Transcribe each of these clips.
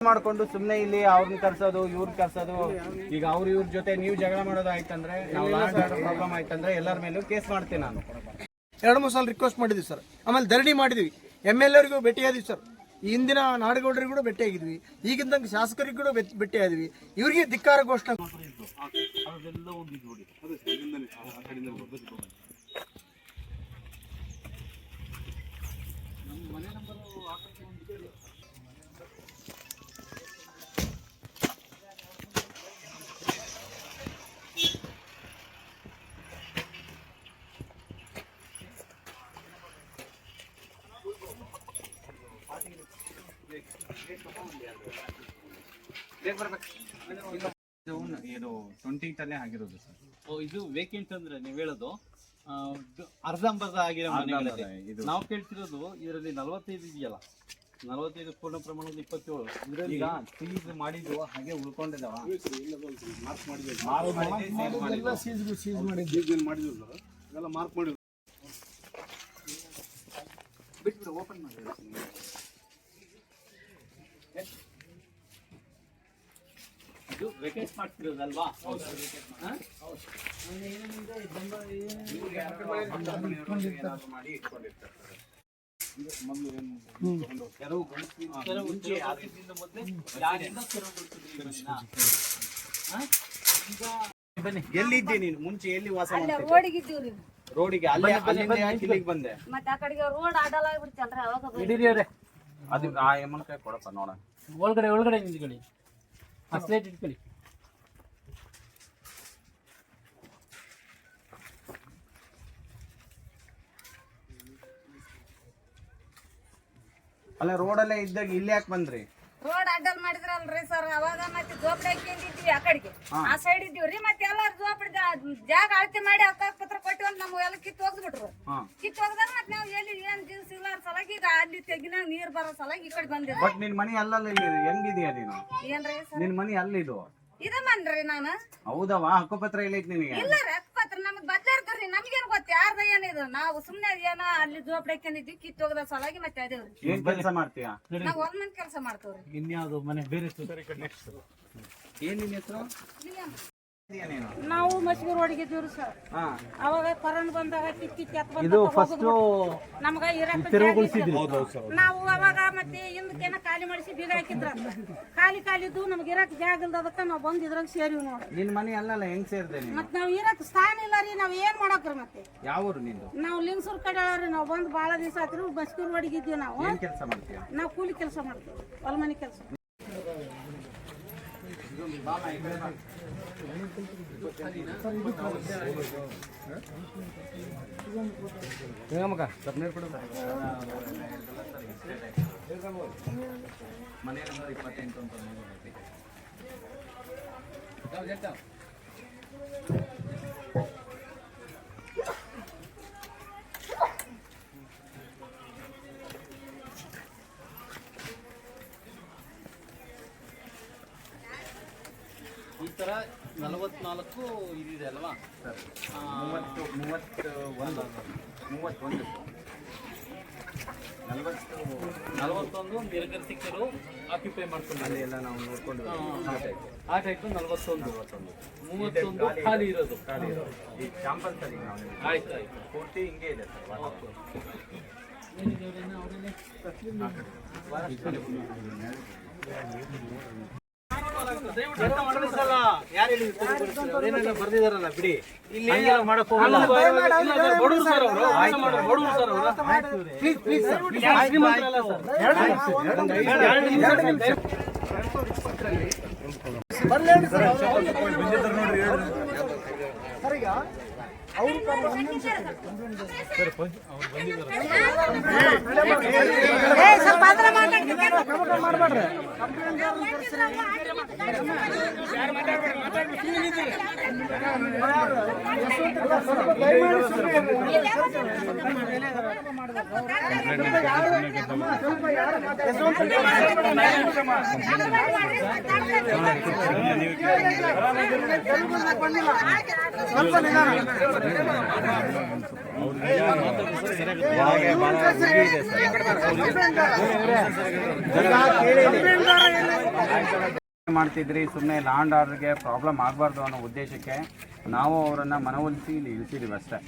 ಮಾಡ್ಕೊಂಡು ಸುಮ್ನೆ ಇಲ್ಲಿ ಅವ್ರನ್ನ ಕರ್ಸೋದು ಇವ್ರನ್ನ ಕರ್ಸೋದು. ಈಗ ಅವ್ರ ಇವ್ರ ಜೊತೆ ನೀವು ಜಗಳ ಮಾಡೋದು ಆಯ್ತಂದ್ರೆ ನಾವು ಪ್ರಾಬ್ಲಮ್ ಆಯ್ತಂದ್ರೆ ಎಲ್ಲರ ಮೇಲೂ ಕೇಸ್ ಮಾಡ್ತೀನಿ ನಾನು. ಎರಡು ಮೂರು ಸಲ ರಿಕ್ವೆಸ್ಟ್ ಮಾಡಿದ್ವಿ ಸರ್ ಆಮೇಲೆ ಧರಣಿ ಮಾಡಿದ್ವಿ. ಎಂ ಎಲ್ ಎರಿಗೂ ಭೇಟಿಯಾದ್ವಿ ಸರ್ ಈ ಹಿಂದಿನ ನಾಡಗೌಡರಿಗೂ ಕೂಡ ಭೇಟಿಯಾಗಿದ್ವಿ. ಈಗಿದ್ದಂಗೆ ಶಾಸಕರಿಗೂ ಕೂಡ ಭೇಟಿ- ಭೇಟಿಯಾದ್ವಿ. ಇವರಿಗೆ ಧಿಕ್ಕಾರ ಘೋಷಣೆ ಇದು ಟ್ವೆಂಟಿ ತಲೆ ಆಗಿರೋದು ಸರ್. ಓ, ಇದು ವೇಕೆಂಟ್ ಅಂದ್ರೆ ನೀವ್ ಹೇಳೋದು? ಆ, ಇದು ಅರ್ಧಂಬರ್ಧ ಆಗಿರೋ ಇದು ನಾವು ಕೇಳ್ತಿರೋದು ಇದರಲ್ಲಿ ನಲವತ್ತೈದು ಇದೆಯಲ್ಲ? ನಲವತ್ತೈದು ಪೂರ್ಣ ಪ್ರಮಾಣದ ಇಪ್ಪತ್ತೇಳು. ಇದರಲ್ಲಿ ಈಗ ಸೀಸ್ ಮಾಡಿದ್ದು ಹಾಗೆ ಉಳ್ಕೊಂಡಿದಾವ ಇದು ವೇಕೆಂಟ್ ಮಾಡ್ತಿರೋದಲ್ವಾ ಹಾ? ಮಾಡಿ ಇಟ್ಕೊಂಡಿರ್ತಾರೆ ಕೆಲವು ಕೆಲವು ಮುಂಚೆ ಆಫೀಸಿಂದ ಮೊದ್ಲೇ ಯಾರಿಂದ ತೆರವುಗೊಳಿಸಿದ್ರಿ ಇದನ್ನ? ಹಾ? ಈಗ ಬನ್ನಿ ಎಲ್ಲಿದ್ದೆ ನೀನು ಮುಂಚೆ ಎಲ್ಲಿ ವಾಸ ರೋಡಿಗೆ ಅಲ್ಲೇ ಅಲ್ಲಿಂದ ಯಾಕೆ ಇಲ್ಲಿಗೆ ಬಂದೆ ಮತ್ತೆ ಆ ಕಡೆಗೆ ರೋಡ್ ಅಡ್ಡಲ ಆಗ್ಬಿಡ್ತಲ್ರಿ ಅವಾಗ ಬಂದ್ವಿ. ಹಿಡೀರಿ ಅದು ಆ ಎಮ್ಮನ ಕೈ ಕೊಡಪ್ಪ ನೋಡ ಒಳಗಡೆ ಒಳಗಡೆ ನಿಂತ್ಕೊಳ್ಳಿ ಆ ಅಲ್ಲ ರೋಡಲ್ಲೇ ಇದ್ದಾಗ ಇಲ್ಲಿ ಯಾಕೆ ಬಂದ್ರಿ? ಮಾಡಿದ್ರಲ್ರಿ ಸರ್ ಅವಾಗ ಮತ್ತೆ ಜೋಪಡಿ ಹಾಕೊಂಡಿದ್ವಿ ಆ ಕಡೆಗೆ. ಆ ಸೈಡ್ ಇದ್ದೀವ್ರಿ ಮತ್ತೆ ಎಲ್ಲಾರು ಜೋಪಡಿ ಜಾಗ ಅಳತೆ ಮಾಡಿ ಹತ್ತಾಕ್ ಪತ್ರ ಕೊಟ್ಟು ಅಂತ ನಮ್ಗೆ ಎಲ್ಲ ಕಿತ್ತು ಹೋಗ್ಬಿಟ್ರು ಕಿತ್ ಕಿತ್ತು ಹೋಗದಾಗ ಮತ್ತೆ ನಾವು ಎಲ್ಲಿ ಏನ್ ದಿವ್ಸ ಇಲ್ಲ ಸಲಾಗಿ ಈಗ ಅಲ್ಲಿ ತೆಗಿನ ನೀರ್ ಬರೋ ಸಲಾಗಿ ಈ ಕಡೆ ಬಂದಿದ್ವಿ ಬಟ್ ನಿನ್ ಮನೆ ಅಲ್ಲಲ್ಲ ಹೆಂಗಿದೀಯ ನೀನು? ಏನ್ರಿ ಸರ್ ನಿನ್ ಮನಿ ಅಲ್ಲಿದು? ಇದ ಬಂದ್ರಿ ನಾನು? ಹೌದವಾ ಹಕ್ಕುಪತ್ರ ಇಲ್ಲ ನಿನಗೆ? ಇಲ್ಲ ರೀ ಅಕ್ಕಪತ್ರ ನಮ್ಗೆ ಬದ್ಲಾರ್ದ್ರಿ ನಮ್ಗೇನ್ ಗೊತ್ತ ಯಾರ್ದ ನಾವು ಸುಮ್ನೆ ಏನ ಅಲ್ಲಿ ಜೋಪಡಿ ಹಾಕೊಂಡಿದ್ವಿ ಕಿತ್ತು ಹೋಗದ ಸಲಾಗಿ ಮತ್ತೆ ಅದೇವ್ರಿ ಏನ್ ಕೆಲಸ ಮಾಡ್ತೀಯ? ನಾವ್ ಒಂದ್ ಮಂದಿ ಕೆಲಸ ಮಾಡ್ತೇವ್ರಿ. ಇನ್ಯಾವುದು ಮನೆ ಬೇರೆ ಏನ್ ನಿನ್ ಹೆಸರು? ನಾವು ಮಸ್ಗಿ ರೋಡ್ಗೆ ಇದ್ದೀವ್ರಿ ಸರ್ ಅವಾಗ ಕರೋನಾ ಬಂದಾಗ ಕಿತ್ ಕಿತ್ ಎತ್ ಇದು ಬಂದ ಫಸ್ಟ್ ನಮಗ ಇರಕ್ಕ ಜಾಗ ನಾವು ಅವಾಗ ಮತ್ತೆ ಹಿಂದಕ್ಕೇನ ಖಾಲಿ ಮಾಡಿಸಿ ಬೀಗ ಹಾಕಿದ್ರ. ಖಾಲಿ ಖಾಲಿ ಇದ್ದು ನಮ್ಗೆ ಇರಕ್ ಜಾಗ ಇಲ್ದದಕ್ಕ ನಾವು ಬಂದ್ ಇದ್ರಾಗ ಸೇರಿವಿ ನೋಡಿ. ನಿನ್ ಮನೆ ಅಲ್ಲಲ್ಲ ಹೆಂಗ್ ಸೇರ್ದೆ ಮತ್ ನಾವ್ ಇರಕ್ ಸ್ಥಾನ ಇಲ್ಲ ರೀ ನಾವ್ ಏನ್ ಮಾಡಕ್ರಿ ಮತ್ತೆ? ಯಾವ ನಿಂದು? ನಾವು ಲಿಂಗಸೂರ್ ಕಡೆ ರೀ ನಾವು ಬಂದ್ ಬಾಳ ದಿವಸ ಆತ್ರಿ ಮಸ್ಗಿ ಹೊಡಿಗಿದ್ವಿ ನಾವು. ನಾವ್ ಕೆಲಸ ಮಾಡ್ತೀಯ? ನಾವು ಕೂಲಿ ಕೆಲಸ ಮಾಡ್ತೀವಿ ಹೊಲಮನಿ ಕೆಲಸ. ಮನೆ ನಂಬರ್ ಇಪ್ಪತ್ತೆಂಟು ಅಂತ ನಲವತ್ನಾಲ್ಕು ಇದಿದೆ ಅಲ್ವಾ? ಆ, ಮೂವತ್ತು ಮೂವತ್ತು ಒಂದು ಮೂವತ್ತೊಂದು. ನಲವತ್ತು. ನಲವತ್ತೊಂದು ನಿರ್ಗತಿಕರು ಆಕ್ಯುಪೈ ಮಾಡ್ಕೊಂಡು ಅಲ್ಲಿ ಎಲ್ಲ ನಾವು ನೋಡ್ಕೊಂಡು ಆ ಟೈಪ್ ನಲವತ್ತೊಂದು. ಮೂವತ್ತೊಂದು ಖಾಲಿ ಇರೋದು. ಈ ಚಾಂಪಲ್ ಸರಿ ನಾವು ಆಯ್ತು ಆಯ್ತು. ಪೂರ್ತಿ ಹಿಂಗೆ ಇದೆ ಸರ್ ವಾತಾವರಣ. ಬರ್ದಿದಾರಲ್ಲ ಬಿಡಿ. ಇಲ್ಲಿ ಮಾಡಕ್ ಹೋಗಲ್ಲ. ಸರ್ ಅವರು. ಸ್ವಲ್ಪ ನಿಧಾನ. ಮಾಡ್ತಿದ್ರಿ? ಸುಮ್ಮನೆ ಲ್ಯಾಂಡ್ ಆರ್ಡರ್ಗೆ ಪ್ರಾಬ್ಲಮ್ ಆಗಬಾರ್ದು ಅನ್ನೋ ಉದ್ದೇಶಕ್ಕೆ ನಾವು ಅವರನ್ನ ಮನವೊಲಿಸಿ ಇಲ್ಲಿ ಇಳಿಸಿದೀವಿ ಅಷ್ಟೇ.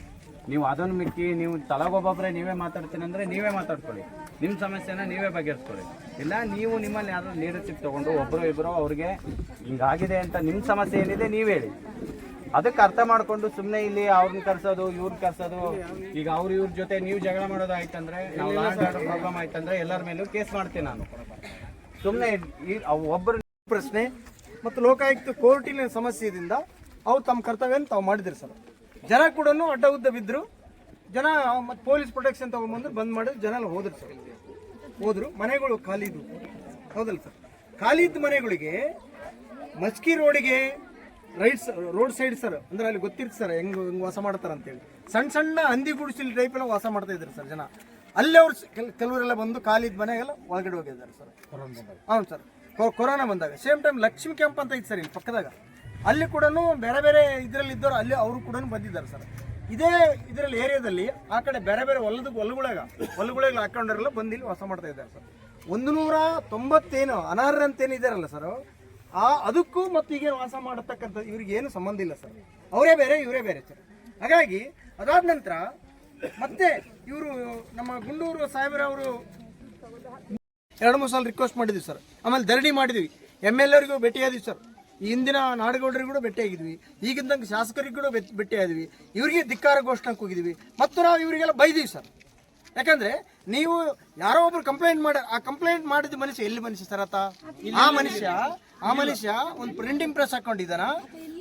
ನೀವು ಅದನ್ನು ಮಿಕ್ಕಿ, ನೀವು ತಲಗೊಬ್ಬೊಬ್ಬರೇ ನೀವೇ ಮಾತಾಡ್ತೀನಿ ಅಂದರೆ ನೀವೇ ಮಾತಾಡ್ಕೊಳ್ಳಿ. ನಿಮ್ಮ ಸಮಸ್ಯೆನ ನೀವೇ ಬಗೆಹರಿಸ್ಕೊಳ್ಳಿ. ಇಲ್ಲ, ನೀವು ನಿಮ್ಮಲ್ಲಿ ಯಾರು ಲೀಡರ್ಶಿಪ್ ತೊಗೊಂಡು ಒಬ್ಬರು ಇಬ್ಬರು ಅವ್ರಿಗೆ ಹಿಂಗಾಗಿದೆ ಅಂತ ನಿಮ್ಮ ಸಮಸ್ಯೆ ಏನಿದೆ ನೀವು ಹೇಳಿ. ಅದಕ್ಕೆ ಅರ್ಥ ಮಾಡ್ಕೊಂಡು ಸುಮ್ಮನೆ ಇಲ್ಲಿ ಅವ್ರನ್ನ ಕರ್ಸೋದು ಇವ್ರನ್ನ ಕರ್ಸೋದು. ಈಗ ಅವ್ರ ಇವ್ರ ಜೊತೆ ನೀವು ಜಗಳ ಮಾಡೋದು ಆಯ್ತಂದ್ರೆ ನಾವು ಪ್ರಾಬ್ಲಮ್ ಆಯ್ತಂದ್ರೆ ಎಲ್ಲರ ಮೇಲೂ ಕೇಸ್ ಮಾಡ್ತೀನಿ ನಾನು. ಸುಮ್ಮನೆ ಒಬ್ಬರು ಪ್ರಶ್ನೆ ಮತ್ತು ಲೋಕಾಯುಕ್ತ ಕೋರ್ಟಿನ ಸಮಸ್ಯೆಯಿಂದ ಅವ್ರು ತಮ್ಮ ಕರ್ತವ್ಯನ ತಾವು ಮಾಡಿದ್ರು ಸರ್. ಜನ ಕೂಡ ಅಡ್ಡ ಉದ್ದ ಬಿದ್ದರು ಜನ ಮತ್ತು ಪೊಲೀಸ್ ಪ್ರೊಟೆಕ್ಷನ್ ತಗೊಂಡ್ಬಂದು ಬಂದ್ ಮಾಡಿದ್ರು. ಜನ ಹೋದ್ರು ಸರ್. ಹೋದ್ರು. ಮನೆಗಳು ಖಾಲಿ ಇದ್ವು. ಹೌದಲ್ಲ ಸರ್. ಖಾಲಿ ಇದ್ದ ಮನೆಗಳಿಗೆ ಮಸ್ಕಿ ರೋಡಿಗೆ ರೈಟ್ ರೋಡ್ ಸೈಡ್ ಸರ್, ಅಂದ್ರೆ ಅಲ್ಲಿ ಗೊತ್ತಿರ್ತ ಸರ್, ಹೆಂಗ್ ಹೆಂಗ್ ವಾಸ ಮಾಡ್ತಾರ ಅಂತೇಳಿ. ಸಣ್ಣ ಸಣ್ಣ ಹಂದಿ ಗುಡಿಸಿಲ್ ಟೈಪ್ ಎಲ್ಲ ವಾಸ ಮಾಡ್ತಾ ಇದ್ದಾರೆ ಸರ್ ಜನ. ಅಲ್ಲೇ ಅವ್ರು ಕೆಲವರೆಲ್ಲ ಬಂದು ಕಾಲಿದ್ ಮನೆಗೆಲ್ಲ ಒಳಗಡೆ ಹೋಗಿದ್ದಾರೆ ಸರ್. ಹೌದು ಸರ್. ಕೊರೋನಾ ಬಂದಾಗ, ಸೇಮ್ ಟೈಮ್ ಲಕ್ಷ್ಮಿ ಕ್ಯಾಂಪ್ ಅಂತ ಐತೆ ಸರ್ ಇಲ್ಲಿ ಪಕ್ಕದಾಗ. ಅಲ್ಲಿ ಕೂಡ ಬೇರೆ ಬೇರೆ ಇದರಲ್ಲಿ ಇದ್ದವರು, ಅಲ್ಲಿ ಅವರು ಕೂಡ ಬಂದಿದ್ದಾರೆ ಸರ್. ಇದೇ ಇದರಲ್ಲಿ ಏರಿಯಾದಲ್ಲಿ ಆ ಕಡೆ ಬೇರೆ ಬೇರೆ ಹೊಲದ, ಹೊಲಗುಳಾಗ ಹೊಲಗುಳಾಗ ಹಾಕೊಂಡ್ರೆಲ್ಲ ಬಂದು ಇಲ್ಲಿ ವಾಸ ಮಾಡ್ತಾ ಇದ್ದಾರೆ ಸರ್. ಒಂದು ನೂರ ತೊಂಬತ್ತೇನು ಅನಾರ್ಹ ಅಂತೇನು ಇದಾರಲ್ಲ ಸರ್ ಆ, ಅದಕ್ಕೂ ಮತ್ತು ಈಗೇನು ವಾಸ ಮಾಡತಕ್ಕಂಥ ಇವ್ರಿಗೆ ಏನು ಸಂಬಂಧ ಇಲ್ಲ ಸರ್. ಅವರೇ ಬೇರೆ, ಇವರೇ ಬೇರೆ ಸರ್. ಹಾಗಾಗಿ ಅದಾದ ನಂತರ ಮತ್ತೆ ಇವರು ನಮ್ಮ ಗುಂಡೂರು ಸಾಹೇಬರವರು ಎರಡು ಮೂರು ಸಲ ರಿಕ್ವೆಸ್ಟ್ ಮಾಡಿದ್ವಿ ಸರ್. ಆಮೇಲೆ ಧರಣಿ ಮಾಡಿದ್ವಿ. ಎಂ ಎಲ್ ಎರಿಗೂ ಭೇಟಿಯಾದ್ವಿ ಸರ್. ಹಿಂದಿನ ನಾಡಗೌಡರಿಗೂ ಕೂಡ ಭೇಟಿಯಾಗಿದ್ವಿ. ಈಗಿದ್ದಂಗೆ ಶಾಸಕರಿಗೂ ಕೂಡ ಭೇಟಿ- ಭೇಟಿಯಾದ್ವಿ. ಇವರಿಗೆ ಧಿಕ್ಕಾರ ಘೋಷಣೆ ಹೋಗಿದ್ವಿ. ಮತ್ತು ನಾವು ಇವರಿಗೆಲ್ಲ ಬೈದೀವಿ ಸರ್. ಯಾಕಂದ್ರೆ ನೀವು ಯಾರೋ ಒಬ್ರು ಕಂಪ್ಲೇಂಟ್ ಮಾಡ ಆ ಕಂಪ್ಲೇಂಟ್ ಮಾಡಿದ ಮನುಷ್ಯ ಎಲ್ಲಿ ಮನುಷ್ಯ ಸರ್ ಆತ? ಆ ಮನುಷ್ಯ ಆ ಮನುಷ್ಯ ಒಂದು ಪ್ರಿಂಟಿಂಗ್ ಪ್ರೆಸ್ ಹಾಕೊಂಡಿದ್ದಾನ?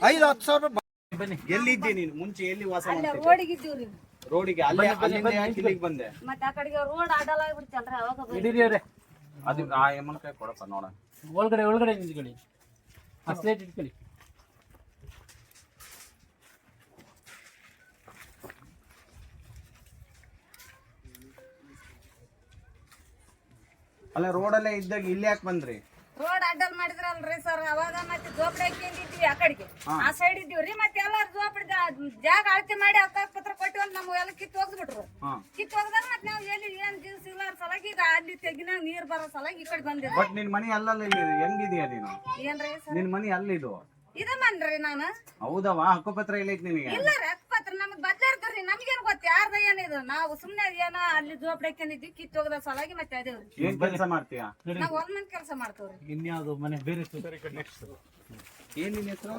ಐದು ಹತ್ತು ಸಾವಿರ ರೂಪಾಯಿ ಎಲ್ಲಿದ್ದೆ ನೀನು? ಮುಂಚೆ ಎಲ್ಲಿ ವಾಸ ರೋಡಿಗೆ ಅಲ್ಲೇ ಅಲ್ಲಿಂದ ಯಾಕೆ ಇಲ್ಲಿಗೆ ಬಂದೆ? ಮತ್ತೆ ಆ ಕಡೆಗೆ ರೋಡ್ ಅಡ್ಡಲ ಆಗ್ಬಿಡ್ತಲ್ರಿ ಅವಾಗ ಬೈ- ಅದು ಆ ಎಮ್ಮನ ಕೈ ಕೊಡಪ್ಪ ನೋಡ ಒಳಗಡೆ ಒಳಗಡೆ ನಿಂತ್ಕೊಳ್ಳಿ. ಆ ಸ್ಲೇಟ್ ಇಟ್ಕೊಳ್ಳಿ. ಅಲ್ಲ ರೋಡಲ್ಲೇ ಇದ್ದಾಗ ಇಲ್ಲಿ ಯಾಕೆ ಬಂದ್ರಿ? ರೋಡ್ ಅಡ್ಡಲ್ ಮಾಡಿದ್ರಲ್ರಿ ಸರ್ ಅವಾಗ ಮತ್ತೆ ಜೋಪಡಿ ಹಾಕೊಂಡಿದ್ವಿ ಆ ಕಡೆಗೆ. ಆ ಸೈಡ್ ಇದ್ದೀವ್ರಿ ಮತ್ತೆ ಎಲ್ಲಾರು ಜೋಪಡಿ ಜಾಗ ಅಳತೆ ಮಾಡಿ ಹತ್ತಾಕ್ ಪತ್ರ ಕೊಟ್ಟು ಅಂತ ನಮ್ಗೆ ಎಲ್ಲ ಕಿತ್ತು ಹೋಗ್ಬಿಟ್ರು. ಕಿತ್ತು ಹೋಗದಾಗ ಮತ್ತೆ ನಾವು ಎಲ್ಲಿ ಏನ್ ದಿವ್ಸ ಇಲ್ಲ ಸಲಾಗಿ ಈಗ ಅಲ್ಲಿ ತೆಗಿನ ನೀರ್ ಬರೋ ಸಲಾಗಿ ಈ ಕಡೆ ಬಂದಿದ್ವಿ ಬಟ್ ನಿನ್ ಮನಿ ಅಲ್ಲಲ್ಲ ಇಲ್ಲಿ ಹೆಂಗಿದೀಯ ನೀನು? ಏನ್ರಿ ನಿನ್ ಮನಿ ಅಲ್ಲಿದು. ಇದ ಮನ್ರಿ ನಾನು. ಹೌದವಾ? ಹಕ್ಕುಪತ್ರ ಇಲ್ಲ ನಿನಗೆ? ಇಲ್ಲ ರೀ ನಮಗ್ ಬದ್ಲಾರ್ದ್ರಿ ನಮ್ಗೇನ್ ಗೊತ್ತ ಯಾರ್ದ ಏನಿದು ನಾವು ಸುಮ್ನೆ ಏನ ಅಲ್ಲಿ ಜೋಪಡಿ ಹಾಕೊಂಡಿದ್ವಿ ಕಿತ್ತು ಹೋಗದ ಸಲಾಗಿ ಮತ್ತೆ ಅದೇ ಏನ್ ಕೆಲಸ ಮಾಡ್ತೀಯ? ನಾವ್ ಒಂದ್ ಮಂದಿ ಕೆಲಸ ಮಾಡ್ತೇವ್ರಿ. ಇನ್ಯಾವ್ದು ಮನೆ ಬೇರೆ ನೆಕ್ಸ್ಟ್ ಏನ್ ನಿನ್ ಹೆಸರು?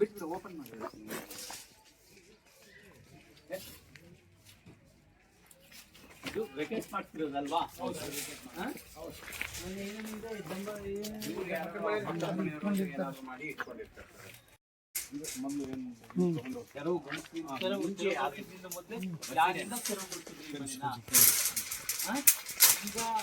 ಬಿಟ್ಟು ಓಪನ್ ಮಾಡಿ. ಇದು ವೆಕೇಟ್ ಮಾಡ್ತಿರೋದಲ್ವಾ? ಮಾಡಿ ಇಟ್ಕೊಂಡಿರ್ತಾರೆ. ಈಗ